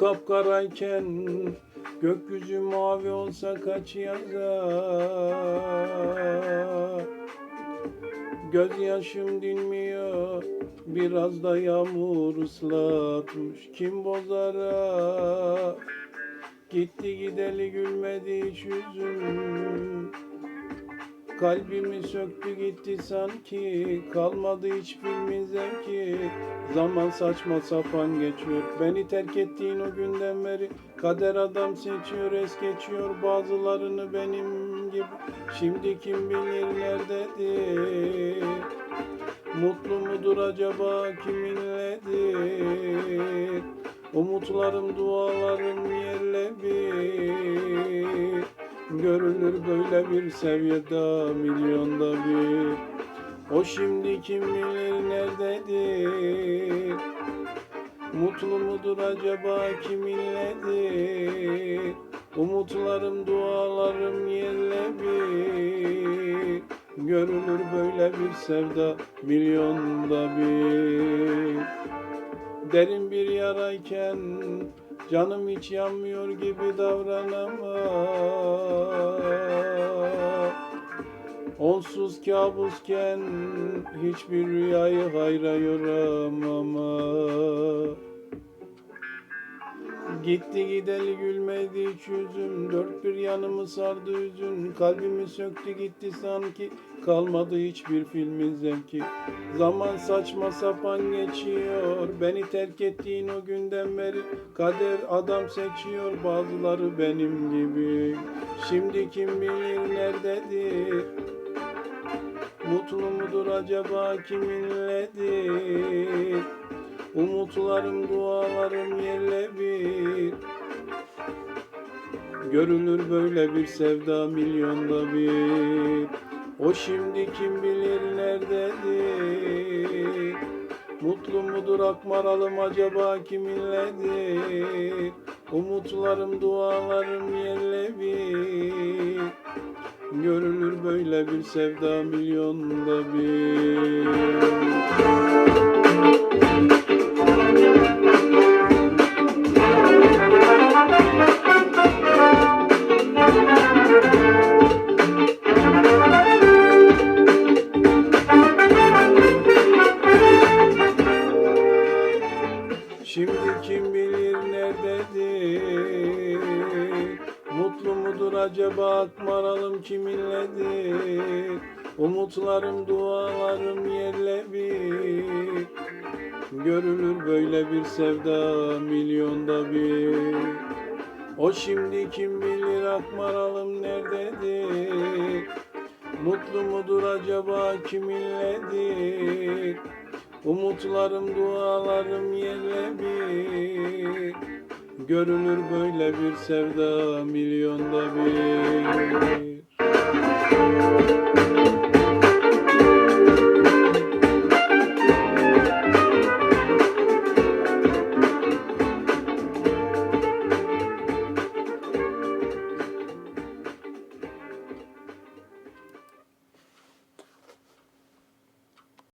kapkarayken gökyüzü mavi olsa kaç yazar Gözyaşım dinmiyor biraz da yağmur ıslatmış kim bozara Gitti gideli gülmedi hiç yüzüm Kalbimi söktü gitti sanki Kalmadı hiç filmin zevki Zaman saçma sapan geçiyor Beni terk ettiğin o günden beri. Kader adam seçiyor es geçiyor Bazılarını benim gibi. Şimdi kim bilir nerededir? Mutlu mudur acaba kiminledir Umutlarım dualarım yerle bir Görülür böyle bir seviyede milyonda bir. O şimdi kim bilir nerededir? Mutlu mudur acaba kiminledir Umutlarım dualarım yerle bir. Görülür böyle bir sevda milyonda bir. Derin bir yarayken Canım hiç yanmıyor gibi davranamam Onsuz kabusken hiçbir rüyayı hayra yoramam. Gitti gideli gülmedi hiç yüzüm Dört bir yanımı sardı hüzün Kalbimi söktü gitti sanki Kalmadı hiçbir filmin zevki. Zaman saçma sapan geçiyor Beni terk ettiğin o günden beri. Kader adam seçiyor Bazıları benim gibi. Şimdi kim bilir nerededir Mutlu mudur acaba kiminledir Umutlarım dualarım yerle bir. Görülür böyle bir sevda milyonda bir. O şimdi kim bilir nerededir? Mutlu mudur akmaralım acaba kiminledir Umutlarım dualarım yerle bir Görülür böyle bir sevda milyonda bir. Şimdi kim bilir nerededir Mutlu mudur acaba? Akmaralım kiminledir Umutlarım dualarım yerle bir. Görülür böyle bir sevda milyonda bir. O şimdi kim bilir akmaralım nerededir? Mutlu mudur acaba kiminledir Umutlarım dualarım yerle bir Görülür böyle bir sevda milyonda bir